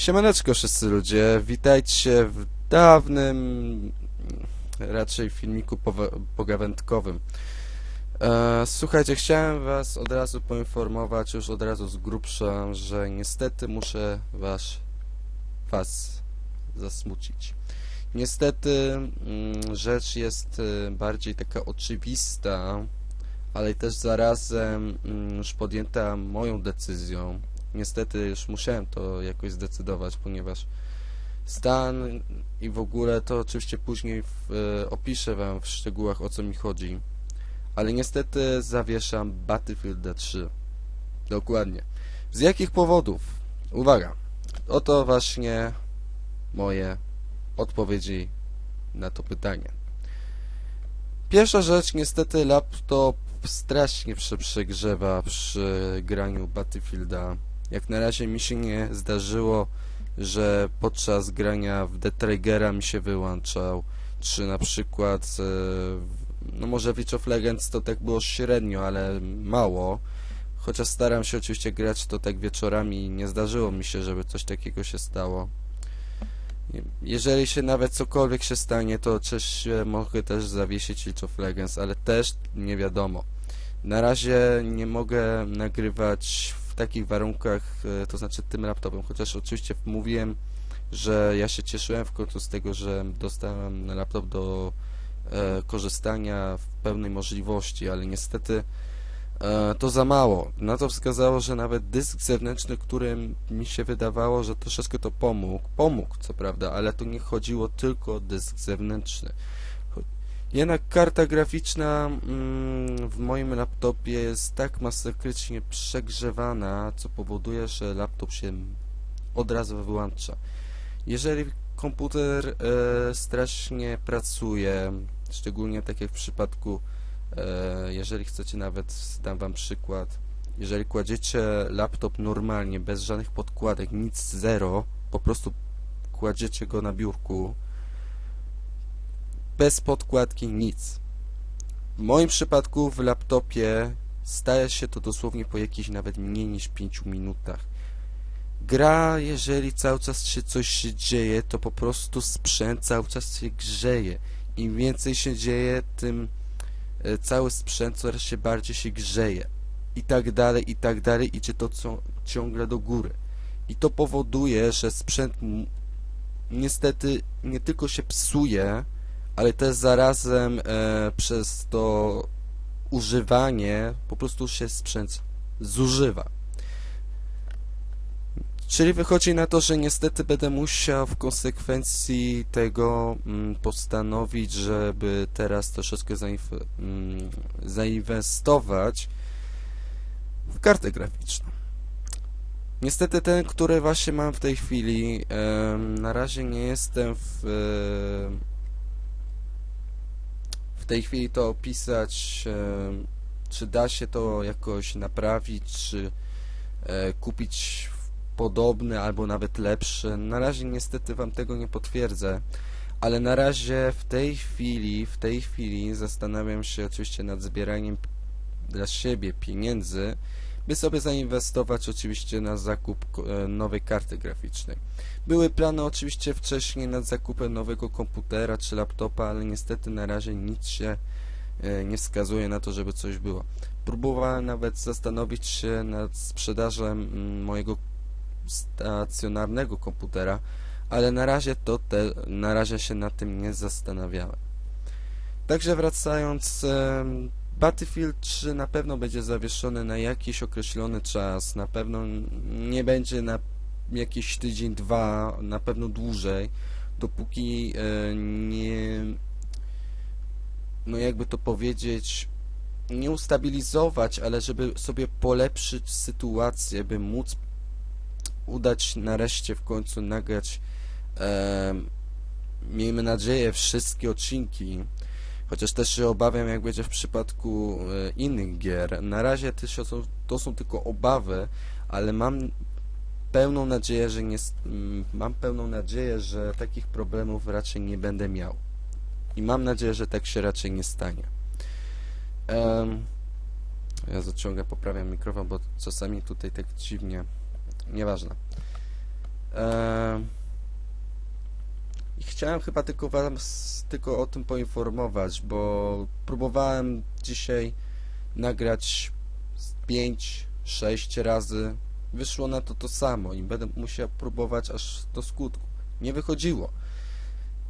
Siemaneczko wszyscy ludzie, witajcie w dawnym, raczej filmiku pogawędkowym. E, słuchajcie, chciałem was od razu poinformować, już od razu z grubsza, że niestety muszę was, was zasmucić. Niestety mm, rzecz jest y, bardziej taka oczywista, ale też zarazem mm, już podjęta moją decyzją. Niestety już musiałem to jakoś zdecydować, ponieważ stan i w ogóle to oczywiście później w, e, opiszę wam w szczegółach o co mi chodzi. Ale niestety zawieszam Battlefield 3. Dokładnie. Z jakich powodów? Uwaga. Oto właśnie moje odpowiedzi na to pytanie. Pierwsza rzecz, niestety laptop strasznie się przegrzewa przy graniu Battlefielda. Jak na razie mi się nie zdarzyło, że podczas grania w The Triggera mi się wyłączał, czy na przykład, e, no może w League of Legends to tak było średnio, ale mało. Chociaż staram się oczywiście grać to tak wieczorami i nie zdarzyło mi się, żeby coś takiego się stało. Jeżeli się nawet cokolwiek się stanie, to oczywiście mogę też zawiesić League of Legends, ale też nie wiadomo. Na razie nie mogę nagrywać takich warunkach, e, to znaczy tym laptopem, chociaż oczywiście mówiłem, że ja się cieszyłem w końcu z tego, że dostałem laptop do e, korzystania w pełnej możliwości, ale niestety e, to za mało. Na to wskazało, że nawet dysk zewnętrzny, którym mi się wydawało, że troszeczkę to pomógł, pomógł co prawda, ale tu nie chodziło tylko o dysk zewnętrzny. Jednak karta graficzna mm, w moim laptopie jest tak masakrycznie przegrzewana, co powoduje, że laptop się od razu wyłącza. Jeżeli komputer e, strasznie pracuje, szczególnie tak jak w przypadku, e, jeżeli chcecie nawet, dam wam przykład, jeżeli kładziecie laptop normalnie, bez żadnych podkładek, nic zero, po prostu kładziecie go na biurku, bez podkładki, nic. W moim przypadku w laptopie staje się to dosłownie po jakichś nawet mniej niż 5 minutach. Gra, jeżeli cały czas się coś się dzieje, to po prostu sprzęt cały czas się grzeje. Im więcej się dzieje, tym e, cały sprzęt coraz się bardziej się grzeje. I tak dalej, i tak dalej, idzie to ciągle do góry. I to powoduje, że sprzęt niestety nie tylko się psuje, ale też zarazem e, przez to używanie po prostu się sprzęt zużywa. Czyli wychodzi na to, że niestety będę musiał w konsekwencji tego mm, postanowić, żeby teraz troszeczkę mm, zainwestować w kartę graficzną. Niestety ten, który właśnie mam w tej chwili, na razie nie jestem w e, tej chwili to opisać, e, czy da się to jakoś naprawić, czy e, kupić podobny albo nawet lepszy. Na razie niestety Wam tego nie potwierdzę, ale na razie w tej chwili, w tej chwili zastanawiam się oczywiście nad zbieraniem dla siebie pieniędzy, by sobie zainwestować oczywiście na zakup e, nowej karty graficznej. Były plany oczywiście wcześniej nad zakupem nowego komputera czy laptopa, ale niestety na razie nic się e, nie wskazuje na to, żeby coś było. Próbowałem nawet zastanowić się nad sprzedażą mm, mojego stacjonarnego komputera, ale na razie to te, na razie się nad tym nie zastanawiałem. Także wracając, Battlefield 3 na pewno będzie zawieszony na jakiś określony czas, na pewno nie będzie na jakiś tydzień, dwa, na pewno dłużej, dopóki e, nie, no jakby to powiedzieć, nie ustabilizować, ale żeby sobie polepszyć sytuację, by móc udać nareszcie w końcu nagrać, e, miejmy nadzieję, wszystkie odcinki, chociaż też się obawiam, jak będzie w przypadku e, innych gier. Na razie to są, tylko obawy, ale mam pełną nadzieję, że nie, mam pełną nadzieję, że takich problemów raczej nie będę miał. I mam nadzieję, że tak się raczej nie stanie. Um, ja zaciągam, poprawiam mikrofon, bo czasami tutaj tak dziwnie. Nieważne. Chciałem chyba tylko was tylko o tym poinformować, bo próbowałem dzisiaj nagrać 5-6 razy. Wyszło na to to samo i będę musiał próbować aż do skutku. Nie wychodziło.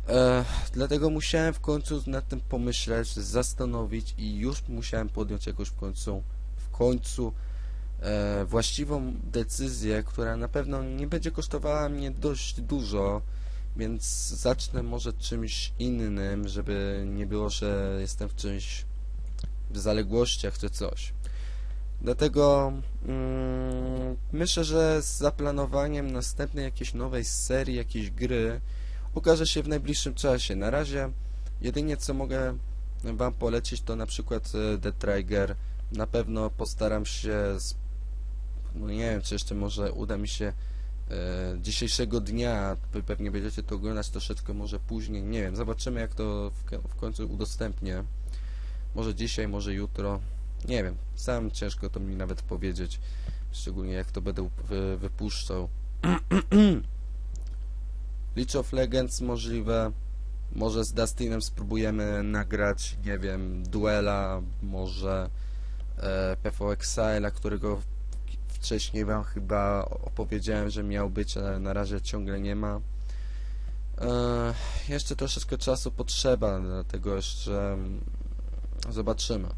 E, dlatego musiałem w końcu nad tym pomyśleć, zastanowić i już musiałem podjąć jakąś w końcu, w końcu e, właściwą decyzję, która na pewno nie będzie kosztowała mnie dość dużo, więc zacznę może czymś innym, żeby nie było, że jestem w czymś w zaległościach czy coś. Dlatego mm, myślę, że z zaplanowaniem następnej jakiejś nowej serii, jakiejś gry ukaże się w najbliższym czasie. Na razie jedynie co mogę Wam polecić to na przykład e, The Trigger. Na pewno postaram się, no nie wiem czy jeszcze może uda mi się dzisiejszego dnia, pewnie będziecie to oglądać troszeczkę może później, nie wiem, zobaczymy jak to w, końcu udostępnię. Może dzisiaj, może jutro. Nie wiem, sam ciężko to mi nawet powiedzieć, szczególnie jak to będę wy, wypuszczał. League of Legends możliwe, może z Dustinem spróbujemy nagrać, nie wiem, duela, może e, PV Exile'a, którego wcześniej wam chyba opowiedziałem, że miał być, ale na razie ciągle nie ma. Jeszcze troszeczkę czasu potrzeba, dlatego jeszcze mm, zobaczymy.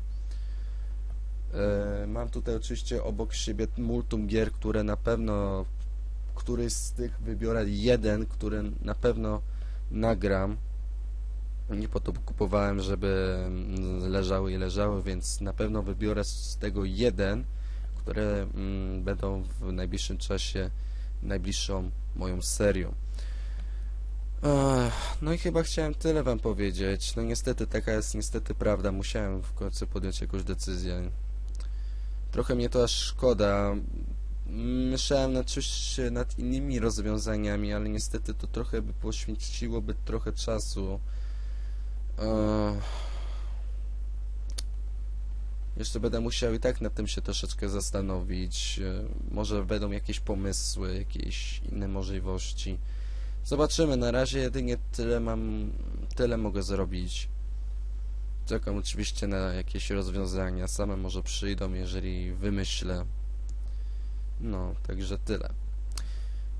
Mam tutaj oczywiście obok siebie multum gier, które na pewno, któryś z tych wybiorę jeden, który na pewno nagram. Nie po to kupowałem, żeby mm, leżały i leżały, więc na pewno wybiorę z tego jeden, które mm, będą w najbliższym czasie najbliższą moją serią. No i chyba chciałem tyle wam powiedzieć. No niestety, taka jest niestety prawda. Musiałem w końcu podjąć jakąś decyzję. Trochę mnie to aż szkoda. Myślałem nad, czymś, nad innymi rozwiązaniami, ale niestety to trochę by poświęciłoby trochę czasu. Ech. Jeszcze będę musiał i tak nad tym się troszeczkę zastanowić. E, Może będą jakieś pomysły, jakieś inne możliwości. Zobaczymy, na razie jedynie tyle mam, tyle mogę zrobić. Czekam oczywiście na jakieś rozwiązania, same może przyjdą, jeżeli wymyślę. No, także tyle.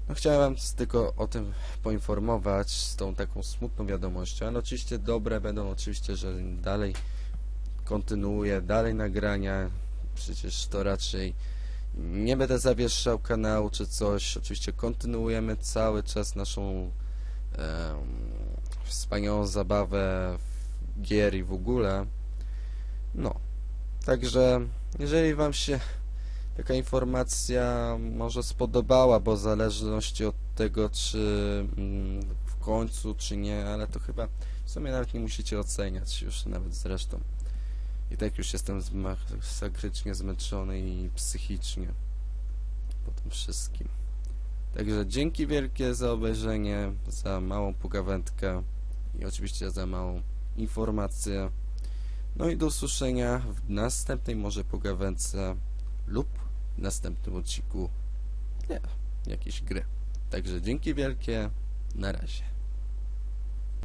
No chciałem wam tylko o tym poinformować z tą taką smutną wiadomością, ale oczywiście dobre będą oczywiście, że dalej kontynuuję, dalej nagrania, przecież to raczej nie będę zawieszał kanału czy coś. Oczywiście kontynuujemy cały czas naszą em, wspaniałą zabawę w gier i w ogóle. No, także jeżeli Wam się taka informacja może spodobała, bo w zależności od tego, czy mm, w końcu, czy nie, ale to chyba w sumie nawet nie musicie oceniać już nawet zresztą. I tak już jestem masakrycznie zmęczony i psychicznie po tym wszystkim. Także dzięki wielkie za obejrzenie, za małą pogawędkę i oczywiście za małą informację. No i do usłyszenia w następnej może pogawędce lub w następnym odcinku nie, jakiejś gry. Także dzięki wielkie, na razie.